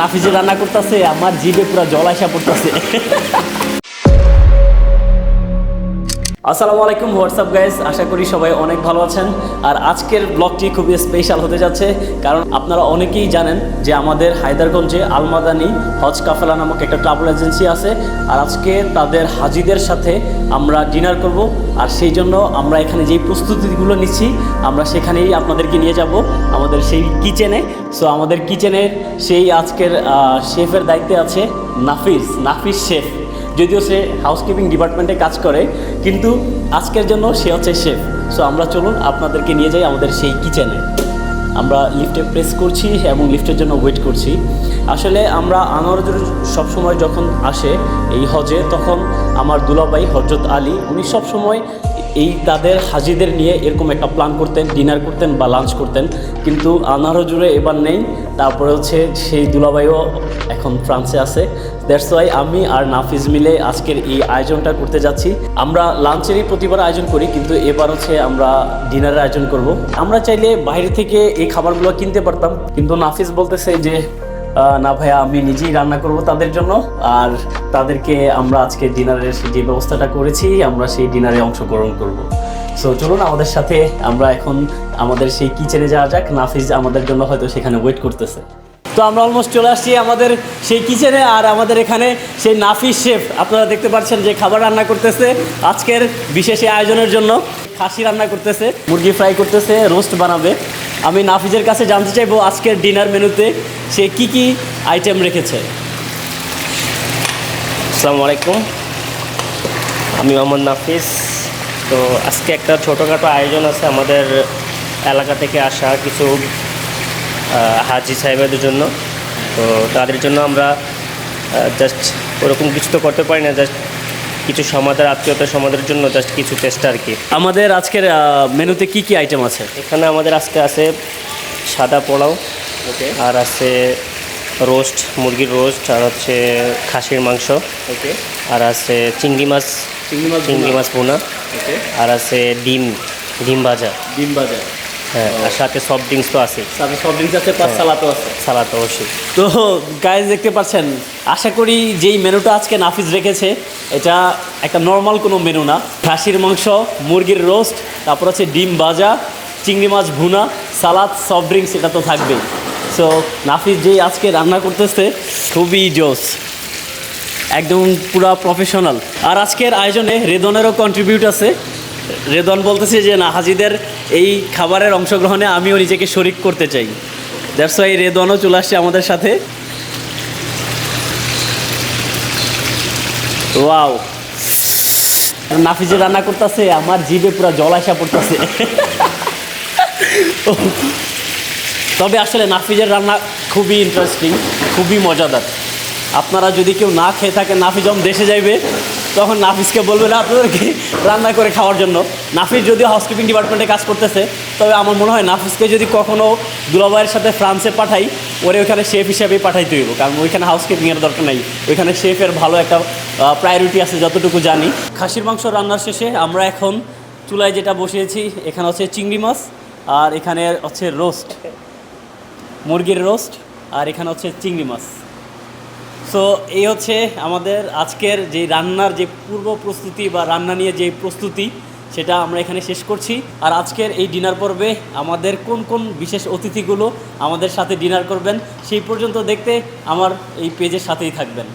নাফিজে রান্না করতেছে আমার জিভে পুরো জল আসা পড়তেছে। আসসালামু আলাইকুম হোয়াটসঅ্যাপ গাইজ আশা করি সবাই অনেক ভালো আছেন। আর আজকের ব্লগটি খুবই স্পেশাল হতে যাচ্ছে, কারণ আপনারা অনেকেই জানেন যে আমাদের হায়দারগঞ্জে আলমাদানি হজ কাফেলা নামক একটা ট্রাভেল এজেন্সি আছে। আর আজকে তাদের হাজিদের সাথে আমরা ডিনার করব, আর সেই জন্য আমরা এখানে যেই প্রস্তুতিগুলো নিচ্ছি, আমরা সেখানেই আপনাদেরকে নিয়ে যাব, আমাদের সেই কিচেনে সো আমাদের কিচেনের সেই আজকের শেফের দায়িত্বে আছে নাফিস নাফিস শেফ যদিও সে হাউসকিপিং ডিপার্টমেন্টে কাজ করে, কিন্তু আজকের জন্য সে হচ্ছে শেফ সো আমরা চলুন আপনাদেরকে নিয়ে যাই আমাদের সেই কিচেনে আমরা লিফটে প্রেস করছি এবং লিফটের জন্য ওয়েট করছি। আসলে আমরা আনোয়ারজুর সবসময় যখন আসে এই হজে, তখন আমার দুলাবাই হজরত আলী, উনি সবসময় এই তাদের হাজিদের নিয়ে এরকম একটা প্ল্যান করতেন ডিনার করতেন বা লাঞ্চ করতেন। কিন্তু আনারও জুড়ে এবার নেই। তারপরে হচ্ছে সেই দুলাবাইও এখন ফ্রান্সে আছে। দ্যাটস ওয়াই আমি আর নাফিজ মিলে আজকের এই আয়োজনটা করতে যাচ্ছি। আমরা লাঞ্চেরই প্রতিবার আয়োজন করি, কিন্তু এবার হচ্ছে আমরা ডিনারের আয়োজন করব। আমরা চাইলে বাইরে থেকে এই খাবারগুলো কিনতে পারতাম, কিন্তু নাফিজ বলতেছে যে না ভাইয়া, আমি নিজেই রান্না করব তাদের জন্য। আর তাদেরকে আমরা আজকে ডিনারের যে ব্যবস্থাটা করেছি, আমরা সেই ডিনারে অংশগ্রহণ করব। সো চলুন আমাদের সাথে আমরা এখন আমাদের সেই কিচেনে যাওয়া যাক। নাফিজ আমাদের জন্য হয়তো সেখানে ওয়েট করতেছে। তো আমরা অলমোস্ট চলে আসছি আমাদের সেই কিচেনে আর আমাদের এখানে সেই নাফিস শেফ আপনারা দেখতে পাচ্ছেন যে খাবার রান্না করতেছে আজকের বিশেষ আয়োজনের জন্য। খাসি রান্না করতেছে, মুরগি ফ্রাই করতেছে রোস্ট বানাবে। আমি নাফিজের কাছে জানতে চাইব আজকের ডিনার মেনুতে সে কি কি আইটেম রেখেছে? আসসালামু আলাইকুম আমি মোহাম্মদ নাফিস। তো আজকে একটা ছোটোখাটো আয়োজন আছে আমাদের এলাকা থেকে আসা কিছু হাজি সাহেবদের জন্য। তো তাদের জন্য আমরা জাস্ট ওরকম কিছু তো করতে পারি না জাস্ট কিছু সমাজের আত্মীয়তা সমাজের জন্য জাস্ট কিছু চেষ্টা আর কি। আমাদের আজকের মেনুতে কি কি আইটেম আছে? এখানে আমাদের আজকে আছে সাদা পোলাও ওকে। আর আছে রোস্ট মুরগির রোস্ট আর হচ্ছে খাসির মাংস। ওকে। আর আছে চিংড়ি মাছ চিংড়ি মাছ চিংড়ি মাছ বোনা ওকে। আর আছে ডিম ডিম ভাজা। ডিম ভাজা। হ্যাঁ আর সাথে সফট ড্রিঙ্কস তো আছে সাথে সব ড্রিঙ্কস আছে প্লাস সালাদও আছে। সালাদ অবশ্যই। তো গাইজ দেখতে পাচ্ছেন আশা করি যেই মেনুটা আজকে নাফিজ রেখেছে এটা একটা নর্মাল কোনো মেনু না। খাসির মাংস মুরগির রোস্ট তারপর হচ্ছে ডিম ভাজা চিংড়ি মাছ ভুনা, সালাদ সফট ড্রিঙ্কস এটা তো থাকবেই। সো নাফিজ যেই আজকে রান্না করতেছে, খুবই জোস। একদম পুরা প্রফেশনাল আর আজকের আয়োজনে রেদনেরও কন্ট্রিবিউট আছে। রেদন বলতেছে যে, না, হাজিদের এই খাবারের অংশগ্রহণে আমিও নিজেকে শরিক করতে চাই। দ্যাটস ওয়াই রেদনও চলে আসছে আমাদের সাথে। ওয়াও নাফিজে রান্না করতেছে, আমার জিভে পুরো জল আসা পড়তেছে। তবে আসলে নাফিজের রান্না খুবই ইন্টারেস্টিং খুবই মজাদার। আপনারা যদি কেউ না খেয়ে থাকেন, নাফিজ যখন দেশে যাইবে, তখন নাফিজকে বলবে, না, আপনাদেরকে রান্না করে খাওয়ার জন্য। নাফিজ যদিও হাউসকিপিং ডিপার্টমেন্টে কাজ করতেছে, তবে আমার মনে হয় নাফিজকে যদি কখনও দুলাভাইয়ের সাথে ফ্রান্সে পাঠাই, ওরে ওইখানে শেফ হিসাবেই পাঠাইতে হইব, কারণ ওইখানে হাউসকিপিংয়ের দরকার নাই। ওইখানে শেফের ভালো একটা প্রায়োরিটি আছে যতটুকু জানি। খাসির মাংস রান্নার শেষে আমরা এখন চুলায় যেটা বসিয়েছি, এখানে হচ্ছে চিংড়ি মাছ। আর এখানে হচ্ছে রোস্ট। মুরগির রোস্ট, আর এখানে হচ্ছে চিংড়ি মাছ। সো এই হচ্ছে আমাদের আজকের যে রান্নার যে পূর্ব প্রস্তুতি বা রান্না নিয়ে যে প্রস্তুতি, সেটা আমরা এখানে শেষ করছি। আর আজকের এই ডিনার পর্বে আমাদের কোন কোন বিশেষ অতিথিগুলো আমাদের সাথে ডিনার করবেন, সেই পর্যন্ত দেখতে আমার এই পেজের সাথেই থাকবেন।